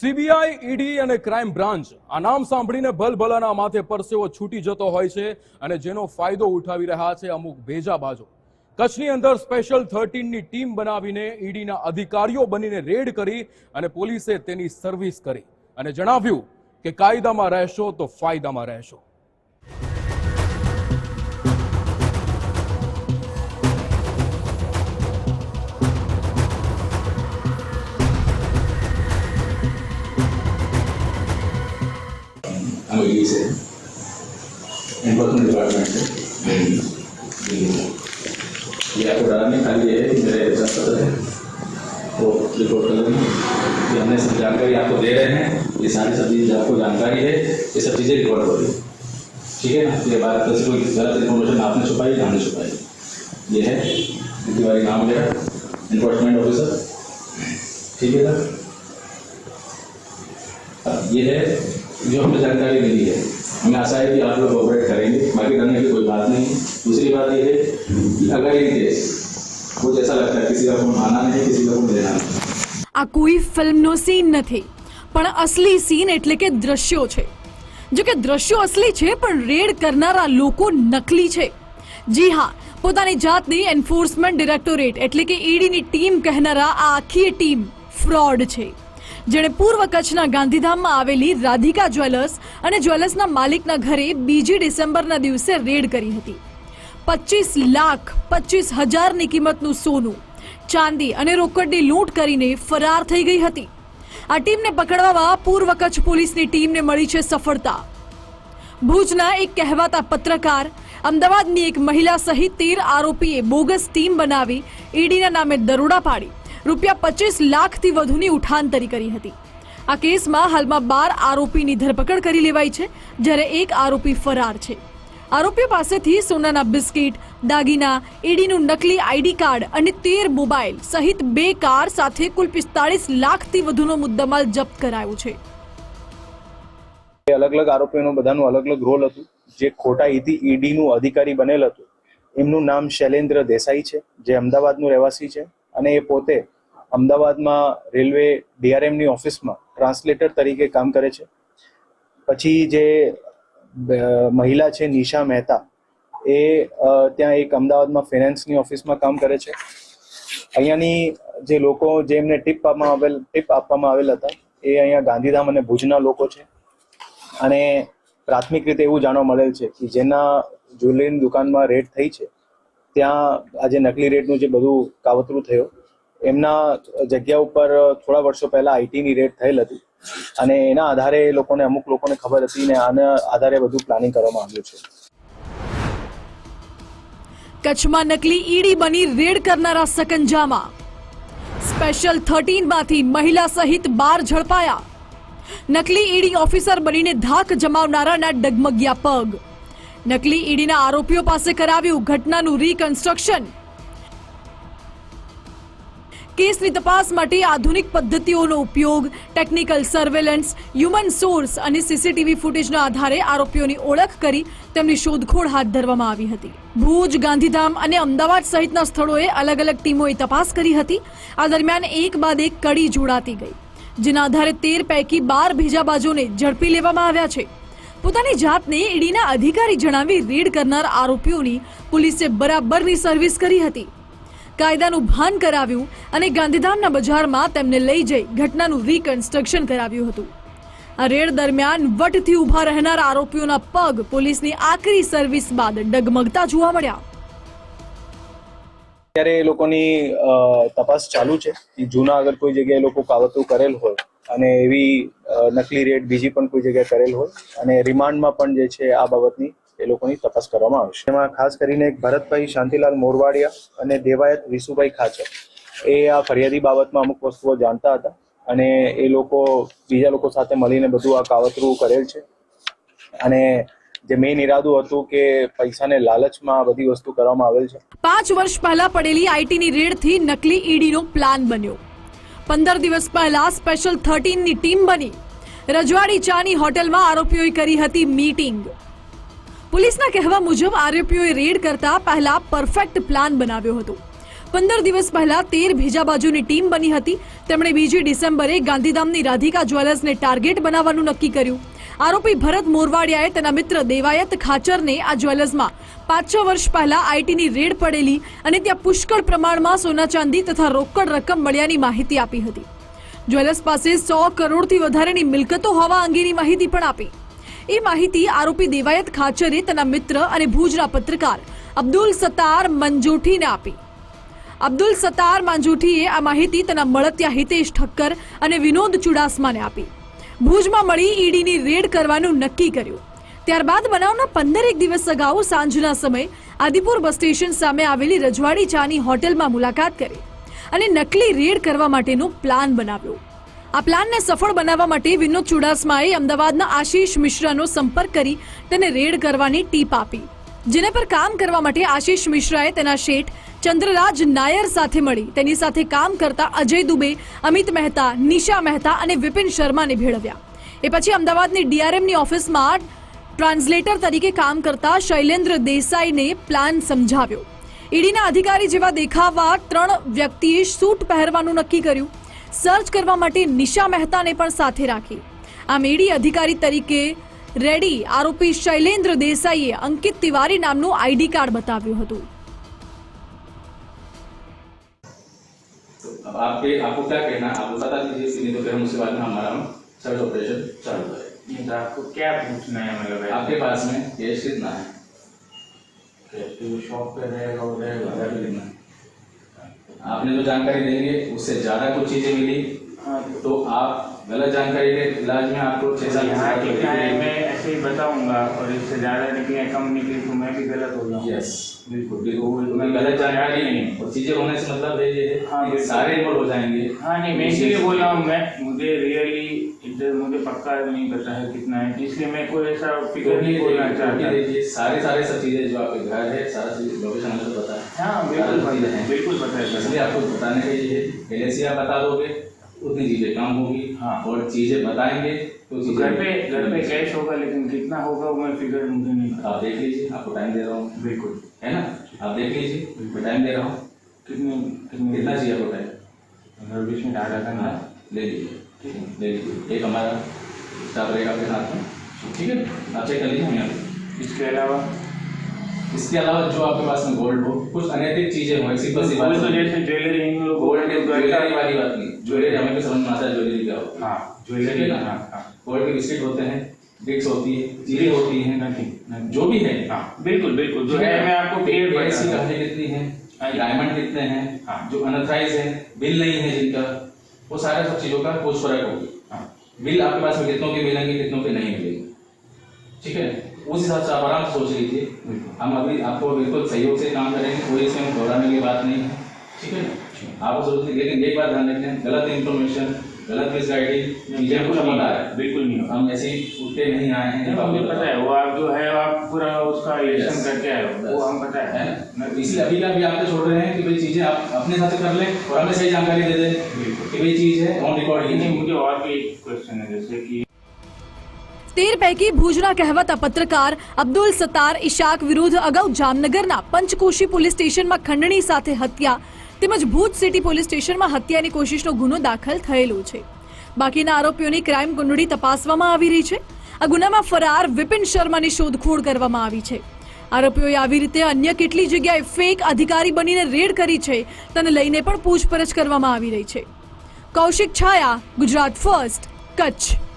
CBI, ED અને crime branch આ નામ સાંભળીને ભલભલાના માથે પરસેવો છૂટી જતો હોય છે અને જેનો ફાયદો ઉઠાવી રહ્યા છે અમુક ભેજા બાજુ કચ્છની અંદર સ્પેશિયલ થર્ટીનની ટીમ બનાવીને ઈડીના અધિકારીઓ બનીને રેડ કરી અને પોલીસે તેની સર્વિસ કરી. અને જણાવ્યું કે કાયદામાં રહેશો તો ફાયદામાં રહેશો. यही से एनफोर्समेंट डिपार्टमेंट से ये आपको डरा नहीं खाली ये है कि मेरे एग्ज़ाम पत्र है। वो रिपोर्ट कर कि हमने सब जानकारी आपको दे रहे हैं। ये सारी सब चीज़ आपको जानकारी है। ये सब चीज़ें रिकॉर्ड हो रही ठीक है ना? ये बात से कोई गलत इन्फॉर्मेशन आपने छुपाई या हमने छुपाई। ये है। तिवारी नाम मेरा इन्फोर्समेंट ऑफिसर ठीक है अब ये है। जो हमें जानकारी मिली है हमें आशा है कि आप लोग कोऑपरेट करेंगे बाकी डरने की कोई बात नहीं है दूसरी बात ये है कि अगर इन केस वो जैसा लगता है किसी का फोन आना नहीं किसी का फोन लेना नहीं આ કોઈ ફિલ્મનો સીન નથી પણ અસલી સીન એટલે કે દ્રશ્યો છે જો કે દ્રશ્યો અસલી છે પણ રેડ કરનારા લોકો નકલી છે જી હા પોતાની જાતની એન્ફોર્સમેન્ટ ડિરેક્ટોરેટ એટલે કે ઈડીની ટીમ કહેનારા આ આખી ટીમ ફ્રોડ છે જેણે પૂર્વ કચ્છના ગાંધીધામમાં આવેલી રાધિકા જ્વેલર્સ અને જ્વેલર્સના માલિકના ઘરે બીજી ડિસેમ્બરના દિવસે રેડ કરી હતી. પચીસ લાખ પચીસ હજારની કિંમતનું સોનું, ચાંદી અને રોકડની લૂંટ કરીને ફરાર થઈ ગઈ હતી. આ ટીમને પકડવામાં પૂર્વ કચ્છ પોલીસની ટીમને મળી છે સફળતા. ભુજના એક કહેવાતા પત્રકાર, અમદાવાદની એક મહિલા સહિત તેર આરોપીએ બોગસ ટીમ બનાવી ઈડીના નામે દરોડા પાડી. રૂપિયા પચીસ લાખથી વધુની ઉઠાંતરી કરી હતી. આ કેસમાં હાલમાં બાર આરોપીની ધરપકડ કરી લેવાઈ છે, જ્યારે એક આરોપી ફરાર છે. આરોપીઓ પાસેથી સોનાના બિસ્કિટ, દાગીના, ઈડીનું નકલી આઈડી કાર્ડ અને તેર મોબાઈલ સહિત બે કાર સાથે કુલ પિસ્તાળીસ લાખથી વધુનો મુદ્દામાલ જપ્ત કરાયો છે. અલગ અલગ આરોપીઓનો બધાનું અલગ અલગ રોલ હતું. જે ખોટા ઈડી નું અધિકારી બનેલ હતું. એમનું નામ શૈલેન્દ્ર દેસાઈ છે, જે અમદાવાદનું રહેવાસી છે. અને એ પોતે અમદાવાદમાં રેલવે ડીઆરએમની ઓફિસમાં ટ્રાન્સલેટર તરીકે કામ કરે છે. પછી જે મહિલા છે નિશા મહેતા, એ ત્યાં એક અમદાવાદમાં ફિનાન્સની ઓફિસમાં કામ કરે છે. અહીંયાની જે લોકો, જે એમને ટીપ આપવામાં આવેલ, ટીપ આપવામાં આવેલ હતા, એ અહીંયા ગાંધીધામ અને ભુજના લોકો છે. અને પ્રાથમિક રીતે એવું જાણવા મળેલ છે કે જેના જ્વેલરીની દુકાનમાં રેડ થઈ છે. ત્યાં આજે નકલી રેટનું જે બધું કાવતરું થયું, એમના જગ્યા ઉપર થોડા વર્ષો પહેલા આઈટીની રેટ થયેલ હતી. અને એના આધારે એ લોકોને, અમુક લોકોને ખબર હતી ને આના આધારે બધું પ્લાનિંગ કરવામાં આવ્યું છે. કચ્છમાં નકલી ઈડી બની રેડ કરનારા સકંજામાં. સ્પેશિયલ થર્ટીનમાંથી મહિલા સહિત બાર ઝડપાયા. નકલી ઈડી ઓફિસર બનીને ધાક જમાવનારાના ડગમગ્યા પગ. નકલી ઈડીના આરોપીઓ પાસે કરાવ્યું ઘટનાનું રીકન્સ્ટ્રક્શન કેસની તપાસ માટે આધુનિક પદ્ધતિઓનો ઉપયોગ ટેકનિકલ સર્વેલન્સ હ્યુમન સોર્સ અને સીસીટીવી ફૂટેજના આધારે આરોપીઓની ઓળખ કરી તેમની શોધખોળ હાથ ધરવામાં આવી હતી. ભુજ, ગાંધીધામ અને અમદાવાદ સહિતના સ્થળોએ અલગ અલગ ટીમોએ તપાસ કરી હતી. આ દરમિયાન એક બાદ એક કડી જોડાતી ગઈ, જેના આધારે તેર પૈકી બાર ભેજાબાજોને ઝડપી લેવામાં આવ્યા છે. પોતાની જાતને ઈડીના અધિકારી જણાવી રેડ કરનાર આરોપીઓની પોલીસે બરાબરની સર્વિસ કરી હતી. કાયદાનું ભાન કરાવ્યું અને ગાંધીધામના બજારમાં તેમને લઈ જઈ ઘટનાનું રીકન્સ્ટ્રક્શન કરાવ્યું હતું. આ રેડ દરમિયાન વટથી ઊભા રહેનાર આરોપીઓના પગ પોલીસની આકરી સર્વિસ બાદ ડગમગતા જોવા મળ્યા. અત્યારે એ લોકોની તપાસ ચાલુ છે. જૂના અગર કોઈ જગ્યાએ લોકો કાવતરું કરેલ હોય. અને એવી નકલી રેડ બીજી પણ કોઈ જગ્યાએ કરેલ હોય અને રિમાન્ડમાં પણ જે છે આ બાબતની એ લોકોની તપાસ કરવામાં આવશે એમાં ખાસ કરીને ભરતભાઈ શાંતિલાલ મોરવાડિયા અને દેવાયત વિસુભાઈ ખાચર. એ આ ફરિયાદી બાબતમાં અમુક વસ્તુઓ જાણતા હતા અને એ લોકો, બીજા લોકો સાથે મળીને બધું આ કાવતરું કરેલ છે. અને જે મેઇન ઈરાદું હતું કે પૈસાને લાલચમાં બધી વસ્તુ કરવામાં આવેલ છે. પાંચ વર્ષ પહેલા પડેલી આઈટીની રેડથી નકલી ઈડીનો પ્લાન બન્યો. પંદર દિવસ પહેલા સ્પેશિયલ થર્ટીનની ટીમ બની. રજવાડી ચાની હોટેલમાં આરોપીઓએ કરી હતી મીટિંગ પોલીસના કહેવા મુજબ આરોપીઓએ રેડ કરતા પહેલા પરફેક્ટ પ્લાન બનાવ્યો હતો. પંદર દિવસ પહેલા તેર ભેજા બાજુની ટીમ બની હતી. તેમણે બીજી ડિસેમ્બરે ગાંધીધામની રાધિકા જ્વેલર્સને ટાર્ગેટ બનાવવાનું નક્કી કર્યું. આરોપી ભરત મોરવાડિયાએ તેના મિત્ર દેવાયત ખાચરને આ જ્વેલર્સમાં પાંચ છ વર્ષ પહેલા આઈટીની રેડ પડેલી અને ત્યાં પુષ્કળ પ્રમાણમાં સોના ચાંદી તથા રોકડ રકમ મળ્યાની માહિતી આપી હતી. જ્વેલર્સ પાસે સો કરોડથી વધારેની મિલકતો હોવા અંગેની માહિતી પણ આપી. એ માહિતી આરોપી દેવાયત ખાચરે તેના મિત્ર અને ભુજના પત્રકાર અબ્દુલ સત્તાર મંજોઠીને આપી. અબ્દુલ સત્તાર માંજુઠીએ આ માહિતી તેના મળતિયા હિતેશ ઠક્કર અને વિનોદ ચુડાસમાને આપી. ભુજમાં મળી ઈડીની રેડ કરવાનું નક્કી કર્યું. ત્યારબાદ બનાવના પંદર એક દિવસ અગાઉ સાંજના સમયે આદિપુર બસ સ્ટેશન સામે આવેલી રજવાડી ચાની હોટેલમાં મુલાકાત કરી અને નકલી રેડ કરવા માટેનો પ્લાન બનાવ્યો. આ પ્લાનને સફળ બનાવવા માટે વિનોદ ચુડાસમાએ અમદાવાદના આશીષ મિશ્રાનો સંપર્ક કરી તેને રેડ કરવાની ટીપ આપી. જેને પર કામ કરવા માટે આશીષ મિશ્રાએ તેના શેઠ ચંદ્રરાજ નાયર સાથે મળી. તેની સાથે કામ કરતા અજય દુબે, અમિત મહેતા, નિશા મહેતા અને વિપિન શર્માને ભેળવ્યા. એ પછી અમદાવાદની ડીઆરએમની ઓફિસમાં ટ્રાન્સલેટર તરીકે કામ કરતા શૈલેન્દ્ર દેસાઈને પ્લાન સમજાવ્યો. ઈડીના અધિકારી જેવા દેખાવા ત્રણ વ્યક્તિએ સૂટ પહેરવાનું નક્કી કર્યું. સર્ચ કરવા માટે નિશા મહેતાને પણ સાથે રાખી. આમ ઈડી અધિકારી તરીકે રેડી આરોપી શૈલેન્દ્ર દેસાઈએ અંકિત તિવારી નામનું આઈડી કાર્ડ બતાવ્યું હતું तो अब आपके आपको क्या कहना है आप बता दीजिए फिर नहीं तो फिर हम उसके बाद में हमारा सर्च ऑपरेशन चालू करें नहीं तो आपको क्या पूछना है मतलब है आपके पास में कैश कितना है तो शॉप पे रहेगा वो रहेगा घर पे कितना है आपने जो जानकारी देंगे उससे ज्यादा कुछ चीजें मिली हाँ तो आप गलत जानकारी के इलाज में आपको छह साल यहाँ कितना है। मैं ऐसे ही बताऊँगा और इससे ज़्यादा निकले कम निकली तो मैं भी गलत हो जाऊँगा यस बिल्कुल बिल्कुल। मैं गलत जानकारी नहीं और चीज़ें होने से मतलब है ये हाँ, सारे इन्वॉल्व हो जाएँगे। हाँ नहीं मैं इसीलिए बोल रहा हूँ मैं मुझे रियली इधर मुझे पक्का नहीं पता है कितना है इसलिए मैं कोई ऐसा फिगर नहीं बोलना चाहता। देखिए सारे सारे सब चीज़ें जो आपके घर है सारा चीज़ लोकेशन पता है। हाँ बिल्कुल बिल्कुल पता है। इसलिए आपको बताने का एल आप बता दोगे। उतनी चीज़ें कम होगी। हाँ। और चीज़ें बताएँगे तो तो घर पे घर पे कैश होगा लेकिन कितना होगा वो मैं फिगर मुझे नहीं आप देख लीजिए आपको टाइम दे रहा हूँ। बिल्कुल। है ना? आप देख लीजिए मैं टाइम दे रहा हूँ। कितने कितनी चाहिए आपको टाइम पंद्रह बीस मिनट आधा घंटा हाँ, ले लीजिए ले लीजिए एक हमारा स्टाफ रहेगा आपके साथ में ठीक है? आप चेक कर लीजिए हम यहाँ इसके अलावा इसके अलावा जो आपके पास में गोल्ड हो कुछ अनैतिक चीज़ें हो सिंपल सी बात तो जैसे ज्वेलरी गोल्ड के ज्वेलरी वाली बात नहीं। ज्वेलरी हमें भी समझ में आता है ज्वेलरी क्या होती है। हाँ ज्वेलरी ना? हाँ हाँ। गोल्ड के बिस्किट होते हैं ब्रिक्स होती है चीज़ें होती हैं। जो भी है। हाँ बिल्कुल बिल्कुल। जो है मैं आपको क्लियर कहानी कितनी है? हाँ डायमंड कितने हैं? हाँ। जो अनथराइज है बिल नहीं है जिनका वो सारे सब चीज़ों का होगी। हाँ। बिल आपके पास में कितनों के मिलेंगे कितनों के नहीं मिलेंगे। ठीक है? उस हिसाब से आप आराम से सोच लीजिए। हम अभी आपको बिल्कुल सहयोग से काम करेंगे कोई इसमें घबराने की बात नहीं है। ठीक है आप सोच लीजिए लेकिन एक बात ध्यान रखें गलत इन्फॉर्मेशन गलत मिस गाइडिंग चीज़ें बिल्कुल कुछ नहीं। पता है बिल्कुल नहीं हम ऐसे ही उठ नहीं आए हैं। नहीं, मुझे पता है वो आप जो है आप पूरा उसका इलेक्शन करके आए हो। वो हम पता है। इसलिए अभी का भी आपको छोड़ रहे हैं कि भाई चीज़ें आप अपने हिसाब से कर लें और हमें सही जानकारी दे दें कि भाई चीज़ है ऑन रिकॉर्ड नहीं नहीं मुझे और भी एक क्वेश्चन है जैसे कि તેર પૈકી ભુજના કહેવાતા પત્રકાર અબ્દુલ સત્તાર ઇશાક વિરુદ્ધ અગાઉ જામનગરના પંચકોશી પોલીસ સ્ટેશનમાં ખંડણી સાથે હત્યા તેમજ ભુજ સિટી પોલીસ સ્ટેશનમાં હત્યાની કોશિશનો ગુનો દાખલ થયેલો છે. બાકીના આરોપીઓની ક્રાઇમ કુંડળી તપાસવામાં આવી રહી છે. આ ગુનામાં ફરાર વિપિન શર્માની શોધખોળ કરવામાં આવી છે. આરોપીઓએ આવી રીતે અન્ય કેટલી જગ્યાએ ફેક અધિકારી બનીને રેડ કરી છે, તેને લઈને પણ પૂછપરછ કરવામાં આવી રહી છે. કૌશિક છાયા, ગુજરાત ફર્સ્ટ, કચ્છ.